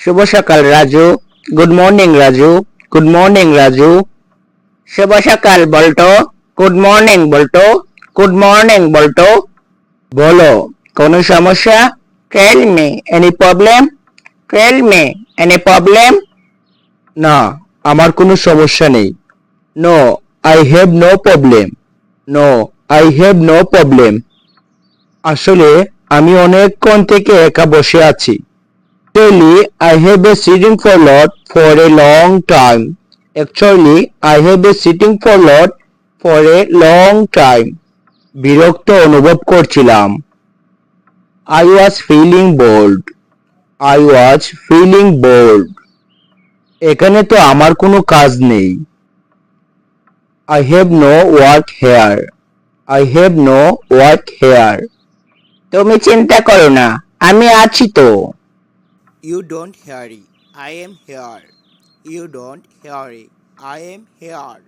শুভ সকাল, Raju. Good morning Raju. Good morning Raju. শুভ সকাল Bolto good morning Bolto good morning Bolto বলো, কোনো সমস্যা? Tell me any problem tell me any problem না, আমার কোনো সমস্যা নেই। No I have no problem no I have no problem আসলে আমি অনেকক্ষণ থেকে একা বসে আছি। Actually, I have been sitting for lot for a long time. Actually, I have been sitting for lot for a long time. বিরক্ত অনুভব করছিলাম I was feeling bored. I was feeling bored. এখানে তো আমার কোনো কাজ নেই I have no work here. I have no work here. তুমি চিন্তা করো না আমি আছি তো You don't hurry. I am here. You don't hurry. I am here.